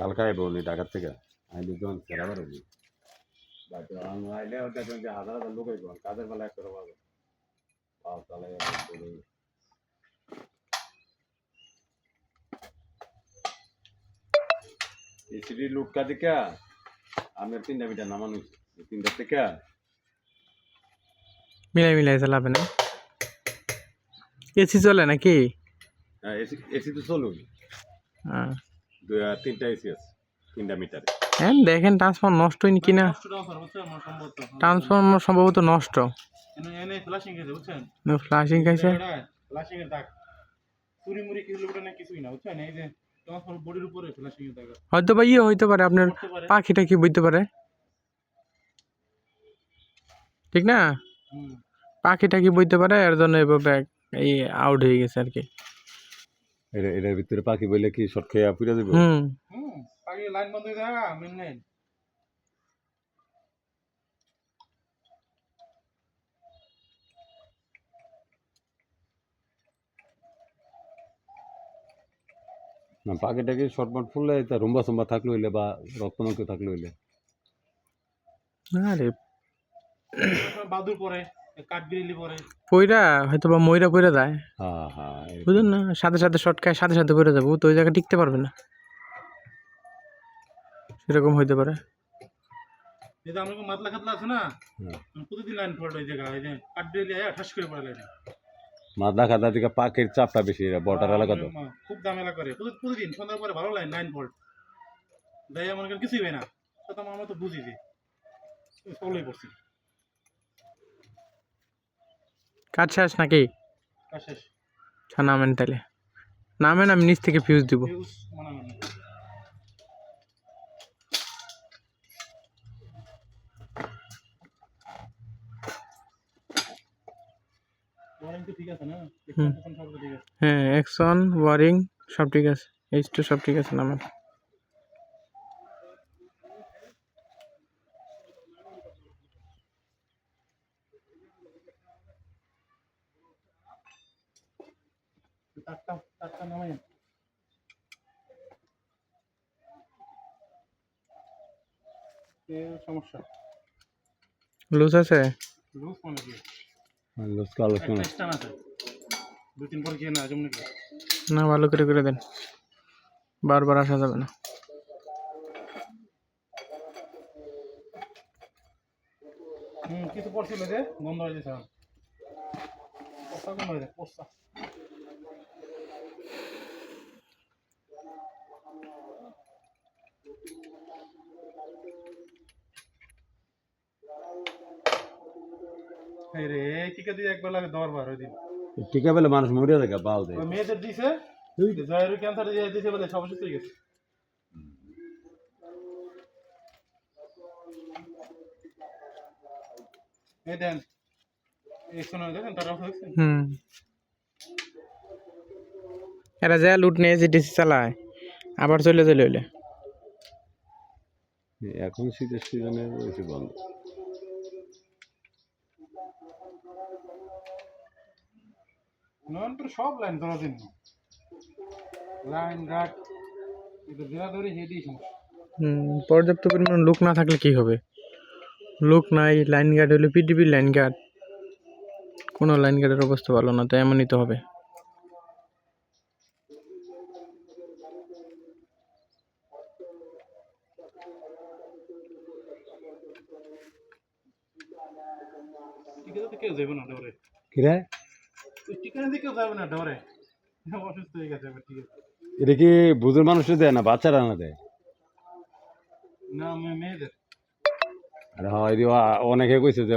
কালকে আইব উনি ঢাকার থেকে। আইলে যখন ফেরাবার হবি আইলে ওটা যখন হাজার হাজার লোক আইব কাজের বেলা একটা পাবো। পাও তাহলে এসিডি লুটকা দিকা আমি তিনটা মিটার নামানো তিনটা থেকে মিলাই মিলাই চালাবে না এসি চলে নাকি? হ্যাঁ এসি তো চলুন হ্যাঁ। তিনটা এসি আছে তিনটা মিটারে হ্যাঁ দেখেন ট্রান্সফর্ম নষ্ট হয়নি কিনা? ট্রান্সফর্মার সম্ভবত। নষ্ট। ফ্লাশিং গেছে বুঝছেন? ফ্লাশিং খাইছে ফ্লাশিং এর দাগ। চুরি মুড়ি কিছু লোকটা না কিছুই না বুঝছেন? এই যে বডির উপরে ফ্লাশিং এর দাগ হয়তো বা ইয়ে হইতে পারে আপনার পাখিটা কি বুঝতে পারে? ঠিক না? পাখিটা কি বুঝতে পারে? এর জন্য এভাবে এই আউট হয়ে গেছে আর কি। এটা এটার ভিতরে পাখি বললে কি শর্ট খেয়ে পুড়ে যাবে হুম। আগে লাইন বন্ধ হয়ে যায় মেন লাইন না পাখিটাকে শর্টমাট ফুললে তা রুম্বা সুম্বা থাকলে হইলে বা রক্তমাংস থাকলে হইলে। আরে বাদুর পরে। পইরা হয়তো বা ময়রা পইরা যায়। হ্যাঁ হ্যাঁ। বুঝলেন না? সাথে সাথে শর্ট খায় সাথে সাথে পড়ে যাব তো ওই জায়গায় টিকতে পারবে না। সেরকম হইতে পারে। এই যে আমাকে মাতলা খাতলা আছে না? প্রতিদিন লাইন ওই জায়গায়। এই যে ঠাস করে পড়ে লাইন মাদা খাদা থেকে পাখির চাপটা বেশি বর্ডার এলাকা তো। খুব ঝামেলা করে। প্রতি- প্রতিদিন সন্ধ্যার পরে ভালো লাইন লাইন ফল্ট যাই মনে করেন কিছুই হয় না। তো বুঝি যে কাজ শেষ নাকি? কাজ শেষ। আচ্ছা নামেন তাহলে নামেন আমি নিচ থেকে ফিউজ দিব। হ্যাঁ অ্যাকশন ওয়ারিং সব ঠিক আছে। এইচ টু সব ঠিক আছে নামেন। এ সমস্যা লুজ আছে? লুজ মানে কি লুচকা আলোচনা একটা স্টান তিন গিয়ে না যেমন কি না ভালো করে করে দেন। বারবার আসা যাবে না। হুম কিছু পড়ছিল যে? বন্ধ হয়ে গেছে পোস্তা বন্ধ হয়ে যায় পোস্তা রে টিকা দিয়ে একবার লাগে দর বার ওই দিন টিকা পেলে মানুষ মরে থাকে বাল দেয়। মেয়েদের দিছে জয়ের ক্যান্সার দিয়ে দিছে বলে সব সুস্থ হয়ে গেছে। এই দেন এই শোনা দেখেন তারা হয়েছে। হুম। এরা যা লুট নিয়ে জিটিসি চালায় আবার চলে চলে হইলে এখন শীতের সিজনে বন্ধ। নয়ন করে সব লাইন ধরা দিন লাইন ঘাট এটা জোড়া ধরে সমস্যা। পর্যাপ্ত পরিমাণ লোক না থাকলে কি হবে? লোক নাই লাইন গার্ড হলে পিডিবির লাইন গার্ড কোনো লাইন গার্ডের অবস্থা ভালো না তো এমনই তো হবে। কিরে? ওই টিকা যাবে না ডরে। অসুস্থ হয়ে গেছে ঠিক আছে। এটা কি বুজুর মানুষের দেয় না বাচ্চারা না দেয়? না মেয়েদের। আরে হয় অনেকে কইছে যে